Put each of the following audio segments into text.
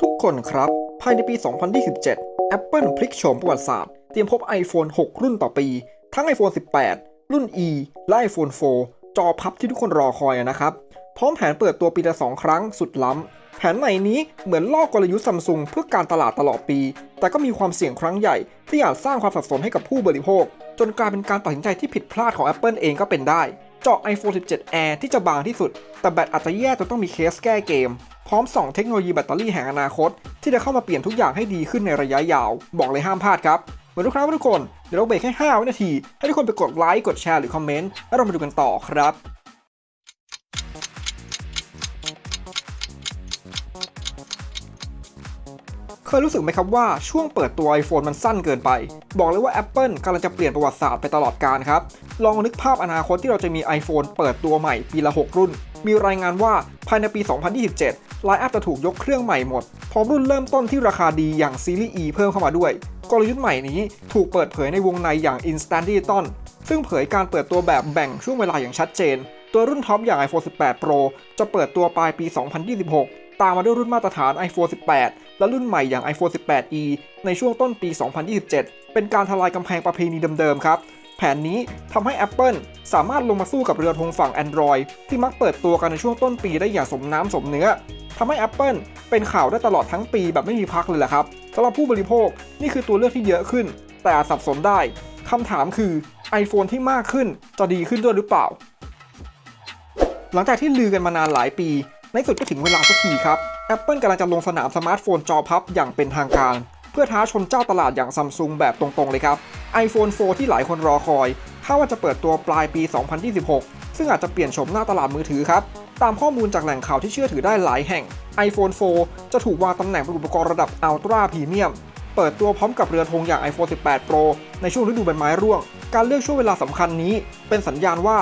ทุกคนครับ ภายในปี 2027 Apple พลิกโฉมประวัติศาสตร์ เตรียมพบ iPhone 6 รุ่นต่อปี ทั้ง iPhone 18 รุ่น E และ iPhone 4 จอพับที่ทุกคนรอคอยนะครับ พร้อมแผนเปิดตัวปีละ 2 ครั้งสุดล้ำ แผนใหม่นี้เหมือนลอกกลยุทธ์ซัมซุงเพื่อการตลาดตลอดปี แต่ก็มีความเสี่ยงครั้งใหญ่ ที่อาจสร้างความสับสนให้กับผู้บริโภค จนกลายเป็นการตัดสินใจที่ผิดพลาดของ Apple เองก็เป็นได้ เจาะ iPhone 17 Air ที่จะบางที่สุด แต่แบตอาจจะแย่จนต้องมีเคสแก้เกม พร้อมส่องเทคโนโลยีแบตเตอรี่แห่งอนาคต ที่จะเข้ามาเปลี่ยนทุกอย่างให้ดีขึ้นในระยะยาว บอกเลยห้ามพลาดครับ เหมือนทุกครั้งทุกคน เดี๋ยวเราเบรกแค่5วินาที ให้ทุกคนไปกดไลค์ กดแชร์หรือคอมเมนต์ แล้วเรามาดูกันต่อครับเคยรู้สึกไหมครับว่าช่วงเปิดตัว iPhone มันสั้นเกินไป บอกเลยว่า Apple กำลังจะเปลี่ยนประวัติศาสตร์ไปตลอดกาลครับ ลองนึกภาพอนาคตที่เราจะมี iPhone เปิดตัวใหม่ปีละ 6 รุ่น มีรายงานว่าภายในปี 2027 ไลน์อัพจะถูกยกเครื่องใหม่หมด พร้อมรุ่นเริ่มต้นที่ราคาดีอย่างซีรีส์ E เพิ่มเข้ามาด้วย กลยุทธ์ใหม่นี้ถูกเปิดเผยในวงในอย่าง Instant Digital ซึ่งเผยการเปิดตัวแบบแบ่งช่วงเวลาอย่างชัดเจน ตัวรุ่นท็อปอย่าง iPhone 18 Pro จะเปิดตัวปลายปี 2026 ตามมาด้วยรุ่นมาตรฐาน iPhone 18 และรุ่นใหม่อย่าง iPhone 18e ในช่วงต้นปี 2027 เป็นการทลายกำแพงประเพณีเดิมๆครับแผนนี้ทำให้ Apple สามารถลงมาสู้กับเรือธงฝั่ง Android ที่มักเปิดตัวกันในช่วงต้นปีได้อย่างสมน้ำสมเนื้อ ทำให้ Apple เป็นข่าวได้ตลอดทั้งปีแบบไม่มีพักเลยแหละครับสำหรับผู้บริโภคนี่คือตัวเลือกที่เยอะขึ้น แต่อาจสับสนได้คำถามคือ iPhone ที่มากขึ้นจะดีขึ้นด้วยหรือเปล่า หลังจากที่ลือกันมานานหลายปี ในสุดก็ถึงเวลาสักทีครับ Apple กำลังจะลงสนามสมาร์ทโฟนจอพับอย่างเป็นทางการ เพื่อท้าชนเจ้าตลาดอย่างซัมซุงแบบตรงๆเลยครับ iPhone 4 ที่หลายคนรอคอยคาดว่าจะเปิดตัวปลายปี 2026 ซึ่งอาจจะเปลี่ยนโฉมหน้าตลาดมือถือครับ ตามข้อมูลจากแหล่งข่าวที่เชื่อถือได้หลายแห่ง iPhone 4 จะถูกวางตำแหน่งเป็นอุปกรณ์ระดับ Ultra Premium เปิดตัวพร้อมกับเรือธงอย่าง iPhone 18 Pro ในช่วงฤดูใบไม้ร่วง การเลือกช่วงเวลาสำคัญนี้ เป็นสัญญาณว่า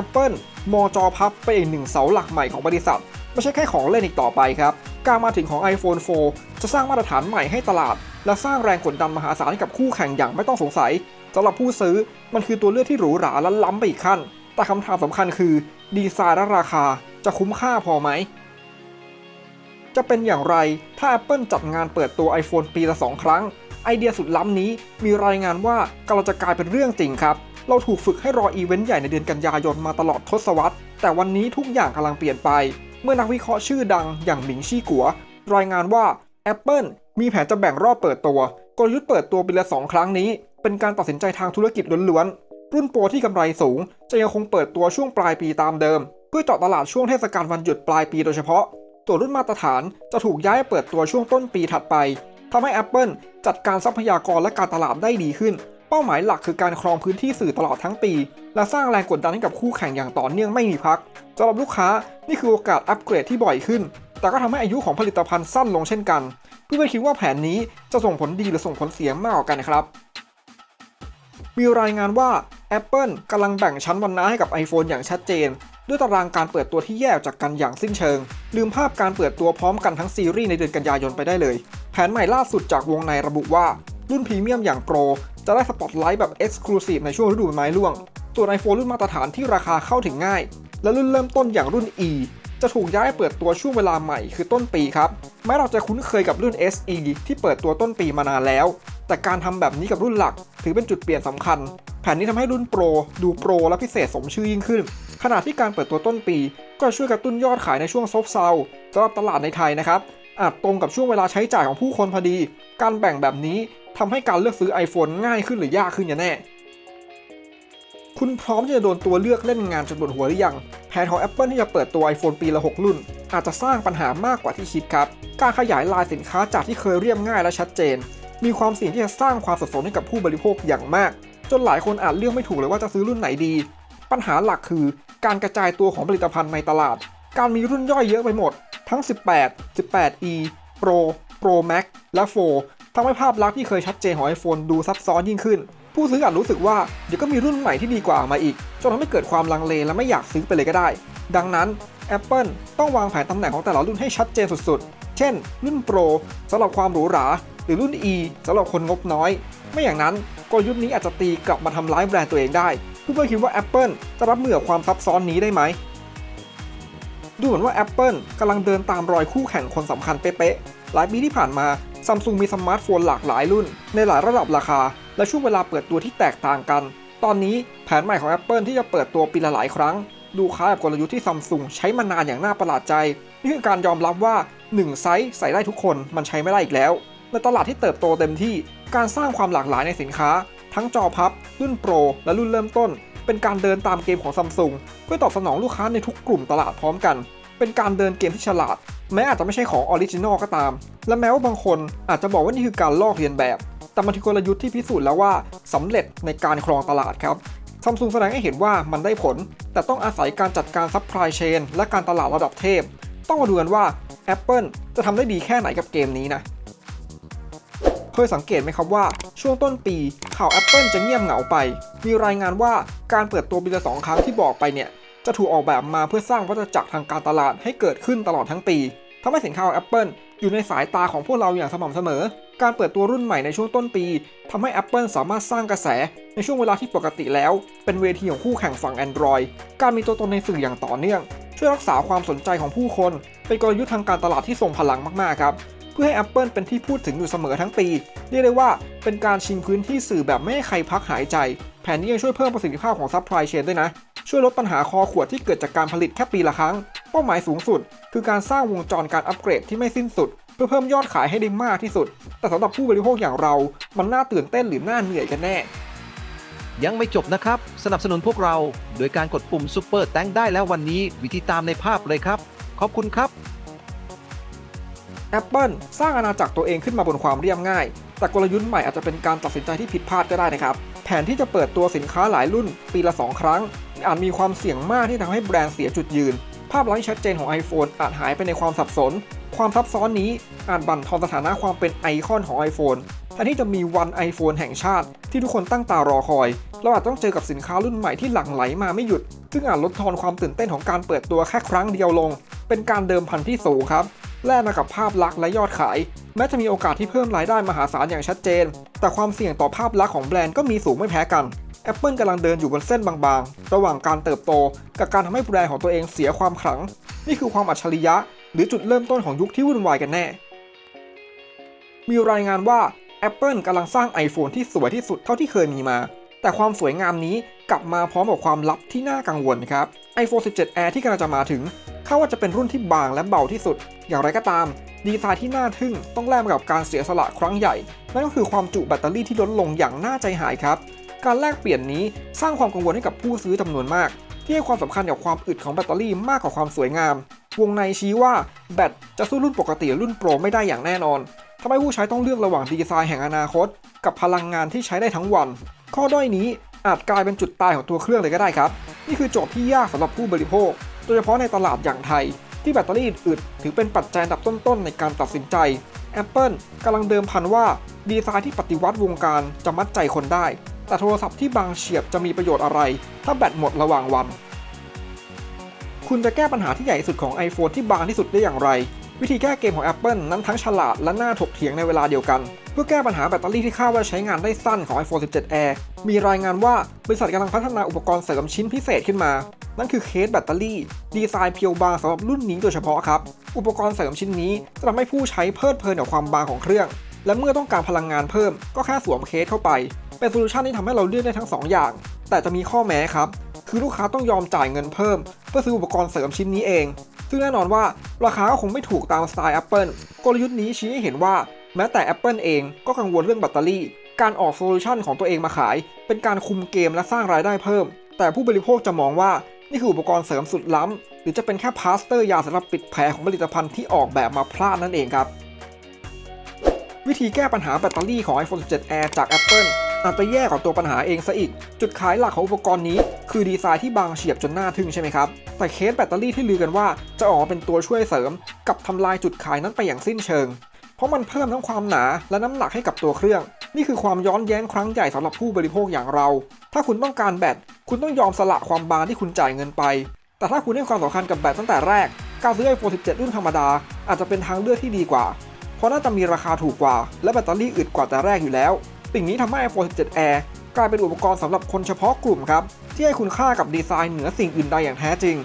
Apple มอจอพับเป็นอีกหนึ่งเสาหลักใหม่ของบริษัท ไม่ใช่แค่ของเล่นอีกต่อไปครับ การมาถึงของ iPhone 4 จะสร้างมาตรฐานใหม่ให้ตลาด และสร้างแรงกดดันมหาศาลให้กับคู่แข่งอย่างไม่ต้องสงสัยสำหรับผู้ซื้อมันคือตัวเลือกที่หรูหราและล้ำไปอีกขั้น แต่คำถามสำคัญคือ ดีไซน์และราคา จะคุ้มค่าพอไหม จะเป็นอย่างไรถ้า Apple จัดงานเปิดตัว iPhone ปีละ2ครั้ง ไอเดียสุดล้ำนี้มีรายงานว่ากำลังจะกลายเป็นเรื่องจริงครับ เราถูกฝึกให้รออีเวนต์ใหญ่ในเดือนกันยายนมาตลอดทศวรรษ แต่วันนี้ทุกอย่างกำลังเปลี่ยนไป เมื่อนักวิเคราะห์ชื่อดังอย่างหมิงชี่กัว รายงานว่า Apple มีแผนจะแบ่งรอบเปิดตัว กลยุทธ์เปิดตัวปีละ2ครั้งนี้ เป็นการตัดสินใจทางธุรกิจล้วนๆรุ่นโปรที่กำไรสูง จะยังคงเปิดตัวช่วงปลายปีตามเดิม พื่อเจาะตลาดช่วงเทศกาลวันหยุดปลายปีโดยเฉพาะ ตัวรุ่นมาตรฐานจะถูกย้ายเปิดตัวช่วงต้นปีถัดไปทำให้ Apple จัดการทรัพยากรและการตลาดได้ดีขึ้น เป้าหมายหลักคือการครองพื้นที่สื่อตลอดทั้งปี และสร้างแรงกดดันให้กับคู่แข่งอย่างต่อเนื่องไม่มีพักสำหรับลูกค้านี่คือโอกาสอัปเกรดที่บ่อยขึ้น แต่ก็ทำให้อายุของผลิตภัณฑ์สั้นลงเช่นกันเพื่อนๆคิดว่าแผนนี้จะส่งผลดีหรือส่งผลเสียมากกว่ากันครับ มีรายงานว่า Apple กำลังแบ่งชั้นวรรณะให้กับ iPhone อย่างชัดเจน ด้วยตารางการเปิดตัวที่แยกอจากกันอย่างสิ้นเชิง ลืมภาพการเปิดตัวพร้อมกันทั้งซีรีส์ในเดือนกันยายนไปได้เลย แผนใหม่ล่าสุดจากวงในระบุว่า รุ่นพรีเมียมอย่าง Pro จะได้สปอตไลท์แบบ Exclusive ในช่วงฤดูไม้ร่วงส่วน iPhone รุ่นมาตรฐานที่ราคาเข้าถึงง่าย และรุ่นเริ่มต้นอย่างรุ่น E จะถูกย้ายเปิดตัวช่วงเวลาใหม่คือต้นปีครับ แม้เราจะคุ้นเคยกับรุ่น SE ที่เปิดตัวต้นปีมานานแล้ว แต่การทำแบบนี้กับรุ่นหลัก ถือเป็นจุดเปลี่ยนสำคัญ แผนนี้ทำให้รุ่นโปร ดูโปรและพิเศษสมชื่อยิ่งขึ้น ขณะที่การเปิดตัวต้นปี ก็ช่วยกระตุ้นยอดขายในช่วงซบเซาสำหรับตลาดในไทยนะครับอาจตรงกับช่วงเวลาใช้จ่ายของผู้คนพอดี การแบ่งแบบนี้ทำให้การเลือกซื้อ iPhone ง่ายขึ้นหรือยากขึ้นอย่างแน่ คุณพร้อมที่จะโดนตัวเลือกเล่นงานจนปวดหัวหรือยัง แผนของ Apple ที่จะเปิดตัว iPhone ปีละ 6 รุ่น อาจจะสร้างปัญหามากกว่าที่คิดครับ การขยายลายสินค้าจากที่เคยเรียบง่ายและชัดเจน มีความเสี่ยงที่จะสร้างความสับสนให้กับผู้บริโภคอย่างมาก จนหลายคนอาจเลือกไม่ถูกเลยว่าจะซื้อรุ่นไหนดี ปัญหาหลักคือการกระจายตัวของผลิตภัณฑ์ในตลาด การมีรุ่นย่อยเยอะไปหมด ทั้ง 18 18e Pro Pro Max และ 4ทำให้ภาพลักษณ์ที่เคยชัดเจนของ iPhone ดูซับซ้อนยิ่งขึ้น ผู้ซื้ออาจรู้สึกว่าเดี๋ยวก็มีรุ่นใหม่ที่ดีกว่ามาอีกจนทำให้เกิดความลังเลและไม่อยากซื้อไปเลยก็ได้ ดังนั้น Apple ต้องวางแผนตำแหน่งของแต่ละรุ่นให้ชัดเจนสุดๆ เช่น รุ่น Pro สำหรับความหรูหรา หรือรุ่น E สำหรับคนงบน้อย ไม่อย่างนั้นกลยุทธ์นี้อาจจะตีกลับมาทำร้ายแบรนด์ตัวเองได้เพื่อนๆคิดว่า Apple จะรับมือกับความซับซ้อนนี้ได้ไหมดูเหมือนว่า Apple กำลังเดินตามรอยคู่แข่งคนสำคัญเป๊ะๆหลายปีที่ผ่านมาซัมซุงมีสมาร์ทโฟนหลากหลายรุ่น ในหลายระดับราคา และช่วงเวลาเปิดตัวที่แตกต่างกัน ตอนนี้แผนใหม่ของ Apple ที่จะเปิดตัวปีละหลายครั้ง ดูคล้ายกับกลยุทธ์ที่ซัมซุงใช้มานานอย่างน่าประหลาดใจ นี่คือการยอมรับว่า 1 ไซส์ใส่ได้ทุกคนมันใช้ไม่ได้อีกแล้ว ในตลาดที่เติบโตเต็มที่ การสร้างความหลากหลายในสินค้า ทั้งจอพับ รุ่นโปร และรุ่นเริ่มต้น เป็นการเดินตามเกมของซัมซุงเพื่อตอบสนองลูกค้าในทุกกลุ่มตลาดพร้อมกัน เป็นการเดินเกมที่ฉลาด แม้อาจจะไม่ใช่ของออริจินอลก็ตาม และแม้ว่าบางคนอาจจะบอกว่านี่คือการลอกเลียนแบบ แต่มันคือกลยุทธ์ที่พิสูจน์แล้วว่าสำเร็จในการครองตลาดครับซัมซุงแสดงให้เห็นว่ามันได้ผล แต่ต้องอาศัยการจัดการซัพพลายเชนและการตลาดระดับเทพ ต้องมาดูกันว่า Apple จะทำได้ดีแค่ไหนกับเกมนี้นะ เคยสังเกตไหมครับว่าช่วงต้นปีข่าว Apple จะเงียบเหงาไป มีรายงานว่าการเปิดตัวปีละสองครั้งที่บอกไปเนี่ยจะถูกออกแบบมาเพื่อสร้างวัฏจักรทางการตลาดให้เกิดขึ้นตลอดทั้งปีทำให้สินค้าของ Apple อยู่ในสายตาของพวกเราอย่างสม่ำเสมอ การเปิดตัวรุ่นใหม่ในช่วงต้นปีทำให้ Apple สามารถสร้างกระแส ในช่วงเวลาที่ปกติแล้ว เป็นเวทีของคู่แข่งฝั่ง Android การมีตัวตนในสื่ออย่างต่อเนื่อง ช่วยรักษาความสนใจของผู้คน เป็นกลยุทธ์ทางการตลาดที่ทรงพลังมากๆครับ พื่อให้ Apple เป็นที่พูดถึงอยู่เสมอทั้งปี เรียกได้ว่าเป็นการชิงพื้นที่สื่อแบบไม่ให้ใครพักหายใจ แผนนี้ยังช่วยเพิ่มประสิทธิภาพของซัพพลายเชนด้วยนะ ช่วยลดปัญหาคอขวดที่เกิดจากการผลิตแค่ปีละครั้ง เป้าหมายสูงสุด คือการสร้างวงจรการอัปเกรดที่ไม่สิ้นสุด เพื่อเพิ่มยอดขายให้ได้มากที่สุด แต่สำหรับผู้บริโภคอย่างเรา มันน่าตื่นเต้นหรือน่าเหนื่อยกันแน่ยังไม่จบนะครับ สนับสนุนพวกเรา โดยการกดปุ่มซุปเปอร์แตงได้แล้ววันนี้ วิธีตามในภาพเลยครับ ขอบคุณครับ Apple สร้างอาณาจักรตัวเองขึ้นมาบนความเรียบง่าย แต่กลยุทธ์ใหม่อาจจะเป็นการตัดสินใจที่ผิดพลาดก็ได้นะครับ แผนที่จะเปิดตัวสินค้าหลายรุ่น ปีละ 2 ครั้ง อาจมีความเสี่ยงมากที่ทำให้แบรนด์เสียจุดยืน ภาพลักษณ์ชัดเจนของ iPhone อาจหายไปในความสับสน ความซับซ้อนนี้อาจบั่นทอนสถานะความเป็นไอคอนของ iPhone แทนที่จะมีวัน iPhone แห่งชาติ ที่ทุกคนตั้งตารอคอย เราอาจต้องเจอกับสินค้ารุ่นใหม่ที่หลั่งไหลมาไม่หยุด ซึ่งอาจลดทอนความตื่นเต้นของการเปิดตัวแค่ครั้งเดียวลง เป็นการเดิมพันที่สูงครับ แลกมากับภาพลักษณ์และยอดขาย แม้จะมีโอกาสที่เพิ่มรายได้มหาศาลอย่างชัดเจน แต่ความเสี่ยงต่อภาพลักษณ์ของแบรนด์ก็มีสูงไม่แพ้กัน Apple กำลังเดินอยู่บนเส้นบางๆ ระหว่างการเติบโต กับการทำให้แบรนด์ของตัวเองเสียความขลัง นี่คือความอัจฉริยะ หรือจุดเริ่มต้นของยุคที่วุ่นวายกันแน่ มีรายงานว่า Apple กำลังสร้าง iPhone ที่สวยที่สุดเท่าที่เคยมีมา แต่ความสวยงามนี้กลับมาพร้อมกับความลับที่น่ากังวลครับ iPhone 17 Air ที่กำลังจะมาถึง คาดว่าจะเป็นรุ่นที่บางและเบาที่สุด อย่างไรก็ตาม ดีไซน์ที่น่าทึ่งต้องแลกกับการเสียสละครั้งใหญ่ นั่นก็คือความจุแบตเตอรี่ที่ลดลงอย่างน่าใจหายครับ การแลกเปลี่ยนนี้สร้างความกังวลให้กับผู้ซื้อจำนวนมาก ที่ให้ความสำคัญกับความอึดของแบตเตอรี่มากกว่าความสวยงาม วงในชี้ว่าแบตจะสู้รุ่นปกติรุ่นโปรไม่ได้อย่างแน่นอนทำให้ผู้ใช้ต้องเลือกระหว่างดีไซน์แห่งอนาคต กับพลังงานที่ใช้ได้ทั้งวัน ข้อด้อยนี้อาจกลายเป็นจุดตายของตัวเครื่องเลยก็ได้ครับ นี่คือโจทย์ที่ยากสำหรับผู้บริโภค โดยเฉพาะในตลาดอย่างไทย ที่แบตเตอรี่อึดๆถือเป็นปัจจัยอันดับต้นๆในการตัดสินใจ Apple กำลังเดิมพันว่าดีไซน์ที่ปฏิวัติวงการจะมัดใจคนได้ แต่โทรศัพท์ที่บางเฉียบจะมีประโยชน์อะไร ถ้าแบตหมดระหว่างวัน คุณจะแก้ปัญหาที่ใหญ่สุดของ iPhone ที่บางที่สุดได้อย่างไร วิธีแก้เกมของ Apple นั้นทั้งฉลาดและน่าถกเถียงในเวลาเดียวกัน เพื่อแก้ปัญหาแบตเตอรี่ที่คาดว่าใช้งานได้สั้นของ iPhone 17 Air มีรายงานว่าบริษัทกำลังพัฒนาอุปกรณ์เสริมชิ้นพิเศษขึ้นมา นั่นคือเคสแบตเตอรี่ ดีไซน์เพียวบางสำหรับรุ่นนี้โดยเฉพาะครับ อุปกรณ์เสริมชิ้นนี้จะทำให้ผู้ใช้เพลิดเพลินกับความบางของเครื่อง และเมื่อต้องการพลังงานเพิ่ม ก็แค่สวมเคสเข้าไป เป็นโซลูชันที่ทำให้เราเลือกได้ทั้งสองอย่าง แต่จะมีข้อแม้ครับ คือลูกค้าต้องยอมจ่ายเงินเพิ่ม เพื่อซื้ออุปกรณ์เสริมชิ้นนี้เอง ซึ่งแน่นอนว่าราคาก็คงไม่ถูกตามสไตล์ Apple กลยุทธ์นี้ชี้ให้เห็นว่าแม้แต่ Apple เองก็กังวลเรื่องแบตเตอรี่ การออกโซลูชันของตัวเองมาขาย เป็นการคุมเกมและสร้างรายได้เพิ่ม แต่ผู้บริโภคจะมองว่า นี่คืออุปกรณ์เสริมสุดล้ำ หรือจะเป็นแค่พลาสเตอร์ยาสำหรับปิดแผลของผลิตภัณฑ์ที่ออกแบบมาพลาดนั่นเองครับ วิธีแก้ปัญหาแบตเตอรี่ของ iPhone 17 Air จาก Apple อาจจะแย่กว่าตัวปัญหาเองซะอีก จุดขายหลักของอุปกรณ์นี้ คือดีไซน์ที่บางเฉียบจนน่าทึ่งใช่ไหมครับ แต่เคสแบตเตอรี่ที่ลือกันว่าจะออกมาเป็นตัวช่วยเสริม กับทำลายจุดขายนั้นไปอย่างสิ้นเชิง เพราะมันเพิ่มทั้งความหนาและน้ำหนักให้กับตัวเครื่อง นี่คือความย้อนแย้งครั้งใหญ่สำหรับผู้บริโภคอย่างเรา ถ้าคุณต้องการแบต คุณต้องยอมสละความบางที่คุณจ่ายเงินไป แต่ถ้าคุณให้ความสำคัญกับแบตตั้งแต่แรก การซื้อ iPhone 17 รุ่นธรรมดา อาจจะเป็นทางเลือกที่ดีกว่า เพราะน่าจะมีราคาถูกกว่า และแบตเตอรี่อึดกว่าแต่แรกอยู่แล้ว สิ่งนี้ทำให้ iPhone 17 Air กลายเป็นอุปกรณ์สำหรับคนเฉพาะกลุ่มครับ ที่ให้คุณค่ากับดีไซน์เหนือสิ่งอื่นใดอย่างแท้จริง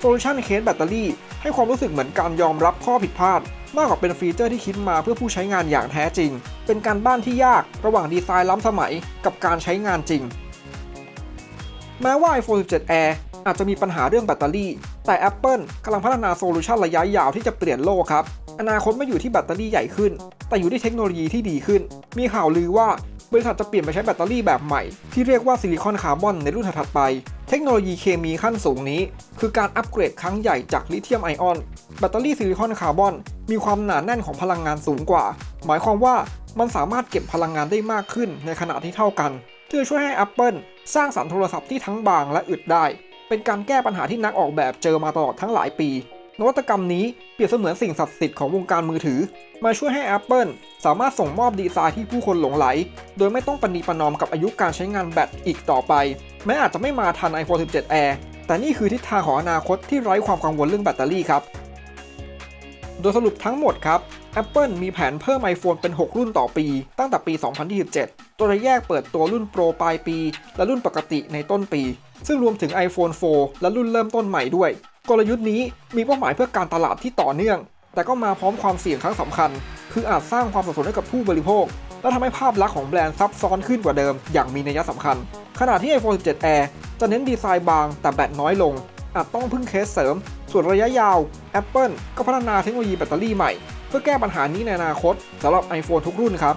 Solution Case Battery ให้ความรู้สึกเหมือนการยอมรับข้อผิดพลาด มากกว่าเป็นฟีเจอร์ที่คิดมาเพื่อผู้ใช้งานอย่างแท้จริง เป็นการบ้านที่ยากระหว่างดีไซน์ล้ำสมัยกับการใช้งานจริง แม้ว่า iPhone 17 Air อาจจะมีปัญหาเรื่องแบตเตอรี่ แต่ Apple กำลังพัฒนาโซลูชันระยะยาวที่จะเปลี่ยนโลกครับ อนาคตไม่อยู่ที่แบตเตอรี่ใหญ่ขึ้น แต่อยู่ที่เทคโนโลยีที่ดีขึ้น มีข่าวลือว่าบริษัทจะเปลี่ยนไปใช้แบตเตอรี่แบบใหม่ ที่เรียกว่าซิลิคอนคาร์บอนในรุ่นถัดๆไป เทคโนโลยีเคมีขั้นสูงนี้ คือการอัปเกรดครั้งใหญ่จากลิเธียมไอออน แบตเตอรี่ซิลิคอนคาร์บอน มีความหนาแน่นของพลังงานสูงกว่า หมายความว่ามันสามารถเก็บพลังงานได้มากขึ้นในขณะที่เท่ากัน ที่จะช่วยให้ Apple สร้างสรรค์โทรศัพท์ที่ทั้งบางและอึดได้ เป็นการแก้ปัญหาที่นักออกแบบเจอมาตลอดทั้งหลายปี นวัตกรรมนี้เปรียบเสมือนสิ่งศักดิ์สิทธิ์ของวงการมือถือ มาช่วยให้ Apple สามารถส่งมอบดีไซน์ที่ผู้คนหลงไหล โดยไม่ต้องปณีประนอมกับอายุการใช้งานแบตอีกต่อไป แม้อาจจะไม่มาทัน iPhone 17 Air แต่นี่คือทิศทางของอนาคตที่ไร้ความกังวลเรื่องแบตเตอรี่ครับ โดยสรุปทั้งหมดครับ Apple มีแผนเพิ่ม iPhone เป็น 6 รุ่นต่อปี ตั้งแต่ปี 2027 โดยจะแยกเปิดตัวรุ่น Pro ปลายปี และรุ่นปกติในต้นปี ซึ่งรวมถึง iPhone 4 และรุ่นเริ่มต้นใหม่ด้วย กลยุทธ์นี้มีเป้าหมายเพื่อการตลาดที่ต่อเนื่อง แต่ก็มาพร้อมความเสี่ยงครั้งสำคัญ คืออาจสร้างความสับสนให้กับผู้บริโภค และทำให้ภาพลักษณ์ของแบรนด์ซับซ้อนขึ้นกว่าเดิม อย่างมีนัยสำคัญ ขณะที่ iPhone 17 Air จะเน้นดีไซน์บางแต่แบตน้อยลง อาจต้องพึ่งเคสเสริม ส่วนระยะยาว Apple ก็พัฒนาเทคโนโลยีแบตเตอรี่ใหม่ เพื่อแก้ปัญหานี้ในอนาคตสำหรับ iPhone ทุกรุ่นครับ